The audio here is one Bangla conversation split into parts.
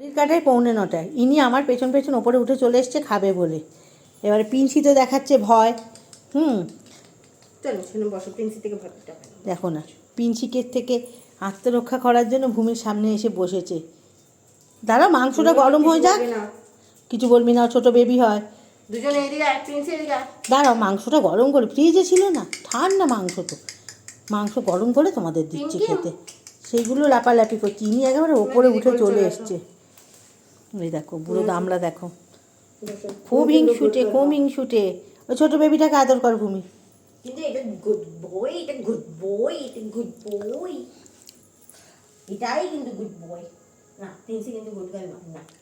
ঘড়ির কাটায় পৌনে নটায়। ইনি আমার পেছন পেছন ওপরে উঠে চলে এসছে খাবে বলে। এবারে পিঞ্চি তো দেখাচ্ছে ভয়। হুম। চলো শুনে বসো প্রিন্সি থেকে ভাতটা দেখো না পিঞ্চিকের থেকে আত্মরক্ষা করার জন্য ভূমির সামনে এসে বসেছে। দাঁড়া মাংসটা গরম হয়ে যাক। কিছু বলবি না ছোট বেবি হয়। দুজনে এদিকে আয় প্রিন্সি এদিকে দাঁড়াও মাংসটা গরম করে ফ্রিজে ছিল না ঠান্ডা মাংস তো। মাংস গরম করে তোমাদের দিচ্ছি খেতে। সেইগুলো লাপালাপি করছি। ইনি একেবারে ওপরে উঠে চলে এসছে। ওই দেখো বুড়ো দামলা দেখো। খুব হিংসুটে খুব হিংসুটে। ওই ছোট বেবিটাকে আদর কর ভূমি।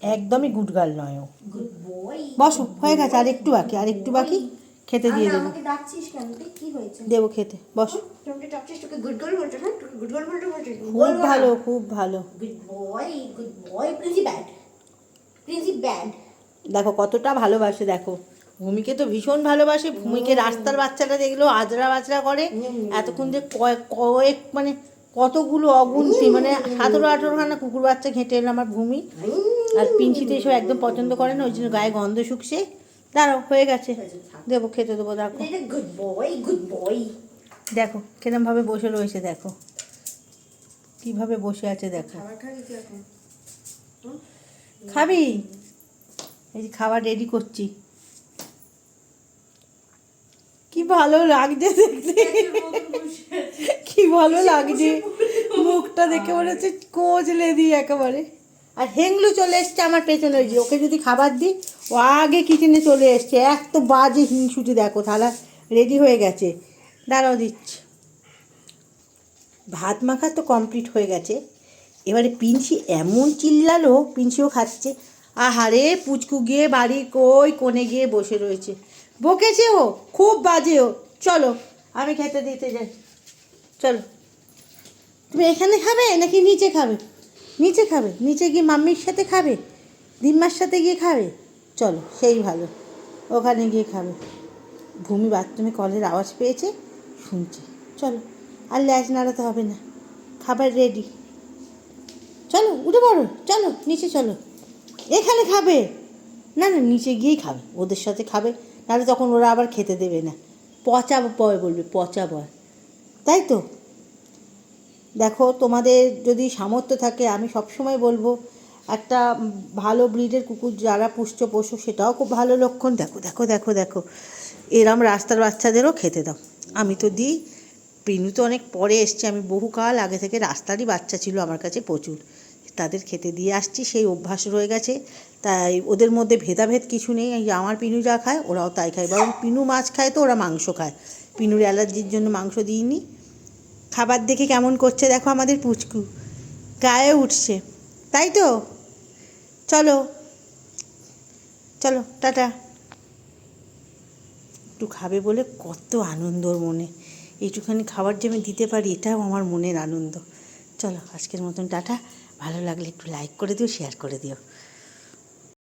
একদমই গুড গার্ল নয় ও। বসো হয়ে গেছে আর একটু বাকি আর একটু বাকি খেতে দিয়ে দেবো। খেতে বসো। বলছিস খুব ভালো খুব ভালো। দেখো কতটা ভালোবাসে দেখো। ভূমিকে তো ভীষণ ভালোবাসে ভূমিকে রাস্তার বাচ্চাটা দেখল আজরা বাজরা করে। এতক্ষণ যে কয়েক মানে কতগুলো অগুন্তি মানে সতেরো আঠেরোখানা কুকুর বাচ্চা ঘেঁটে এলো আমার ভূমি। আর পিঞ্চিতে এসব একদম পছন্দ করে না ওই জন্য গায়ে গন্ধ শুকছে। দাঁড়াও হয়ে গেছে। দেবো খেতে দেবো দেখো দেখো কিরমভাবে বসে রয়েছে দেখো। কীভাবে বসে আছে দেখো। খাবি? এই যে খাবার রেডি করছি। কি ভালো লাগছে দেখতে। কি ভালো লাগছে। মুখটা দেখে মনে হচ্ছে কোচলে দিই একেবারে। আর হেংলু চলে এসছে আমার পেছনে, ওই যে ওকে যদি খাবার দিই, ও আগে কিচেনে চলে এসছে। এত বাজে হিংসুটি, দেখো, থালা রেডি হয়ে গেছে। দাঁড়াও দিচ্ছি। ভাত মাখা তো কমপ্লিট হয়ে গেছে। এবারে পিঞ্চি এমন চিল্লালো পিঞ্চিও খাচ্ছে। আহারে, পুচকু গিয়ে বাড়ি কই, কোণে গিয়ে বসে রয়েছে। বকেছে ও, খুব বাজে ও। চলো, আমি খেতে দিতে যাই। চলো। তুমি এখানে খাবে নাকি নিচে খাবে? নিচে খাবে। নিচে গিয়ে মাম্মির সাথে খাবে? দিম্মার সাথে গিয়ে খাবে? চলো, সেই ভালো। ওখানে গিয়ে খাবে। ভূমি বাথরুমে কলের আওয়াজ পেয়েছে, শুনছে। চলো, আর ল্যাজ নাড়াতে হবে না। খাবার রেডি। চলো, উঠে পড়ো, চলো, নিচে চলো। এখানে খাবে। না না, নিচে গিয়েই খাবে, ওদের সাথে খাবে। নাহলে তখন ওরা আবার খেতে দেবে না। পচা বয় বলবে, পচা বয়। তাই তো? দেখো, তোমাদের যদি সামর্থ্য থাকে, আমি সবসময় বলব, একটা ভালো ব্রিডের কুকুর যারা পুষ্ট পশু সেটাও খুব ভালো লক্ষণ। দেখো দেখো দেখো দেখো। এরম রাস্তার বাচ্চাদেরও খেতে দাও। আমি তো দিই। পিনু তো অনেক পরে এসছে। আমি বহুকাল আগে থেকে রাস্তারই বাচ্চা ছিল আমার কাছে প্রচুর। তাদের খেতে দিয়ে আসছি, সেই অভ্যাস রয়ে গেছে। তাই ওদের মধ্যে ভেদাভেদ কিছু নেই। আমার পিনু যা খায়, ওরাও তাই খায়। বরং পিনু মাছ খায় তো ওরা মাংস খায়। পিনুর অ্যালার্জির জন্য মাংস দিইনি। খাবার দেখে কেমন করছে দেখো আমাদের পুচকু। গায়ে উঠছে। তাই তো? চলো। চলো, টাটা। একটু খাবে বলে কত আনন্দ ওর মনে। এইটুখানি খাবার যে আমি দিতে পারি, এটাও আমার মনের আনন্দ। চলো, আজকের মতন টাটা। ভালো লাগলে একটু লাইক করে দিও শেয়ার করে দিও।